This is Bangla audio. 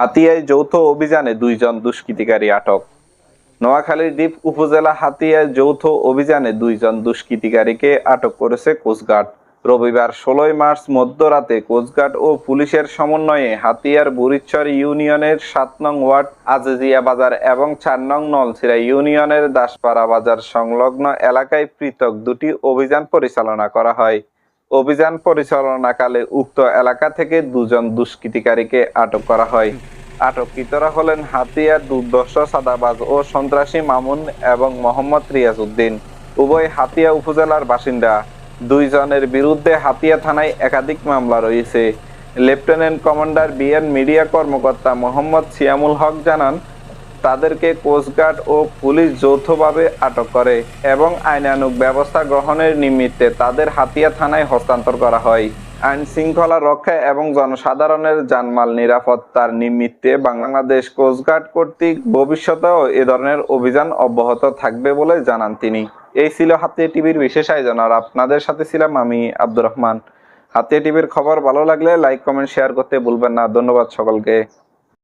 হাতিয়ায় যৌথ অভিযানে দুইজন দুষ্কৃতিকারী আটক। নোয়াখালীর দ্বীপ উপজেলা হাতিয়ায় যৌথ অভিযানে দুইজন দুষ্কৃতিকারীকে আটক করেছে কোস্টগার্ড। রবিবার ষোলোই মার্চ মধ্যরাতে কোস্টগার্ড ও পুলিশের সমন্বয়ে হাতিয়ার বুড়িচ্চর ইউনিয়নের সাত নং ওয়ার্ড, আজিজিয়া বাজার এবং চার নং নলছিরা ইউনিয়নের দাসপাড়া বাজার সংলগ্ন এলাকায় পৃথক দুটি অভিযান পরিচালনা করা হয়। অভিযান পরিচালনাকালে উক্ত এলাকা থেকে দুজন দুষ্কৃতিকারীকে আটক করা হয়। আটককৃতরা হলেন হাতিয়া দুর্দর্শ সাদাবাজ ও সন্ত্রাসী মামুন এবং মোহাম্মদ রিয়াজ উদ্দিন উভয় হাতিয়া উপজেলার বাসিন্দা। দুইজনের বিরুদ্ধে হাতিয়া থানায় একাধিক মামলা রয়েছে। লেফটেন্যান্ট কমান্ডার বিএন মিডিয়া কর্মকর্তা মোহাম্মদ সিয়ামুল হক জানান তাদেরকে কোস্টগার্ড ও পুলিশ যৌথভাবে আটক করে এবং আইনানুগ ব্যবস্থা গ্রহণের নিমিত্তে তাদের হাতিয়া থানায় হস্তান্তর করা হয়। আইন শৃঙ্খলা রক্ষা এবং জনসাধারণের জানমাল নিরাপত্তার নিমিত্তে বাংলাদেশ কোস্টগার্ড কর্তৃক ভবিষ্যতেও এ ধরনের অভিযান অব্যাহত থাকবে বলে জানান তিনি। এই ছিল হাতিয়া টিভির বিশেষ আয়োজন, আর আপনাদের সাথে ছিলাম আমি আব্দুর রহমান। হাতিয়া টিভির খবর ভালো লাগলে লাইক, কমেন্ট, শেয়ার করতে ভুলবেন না। ধন্যবাদ সকলকে।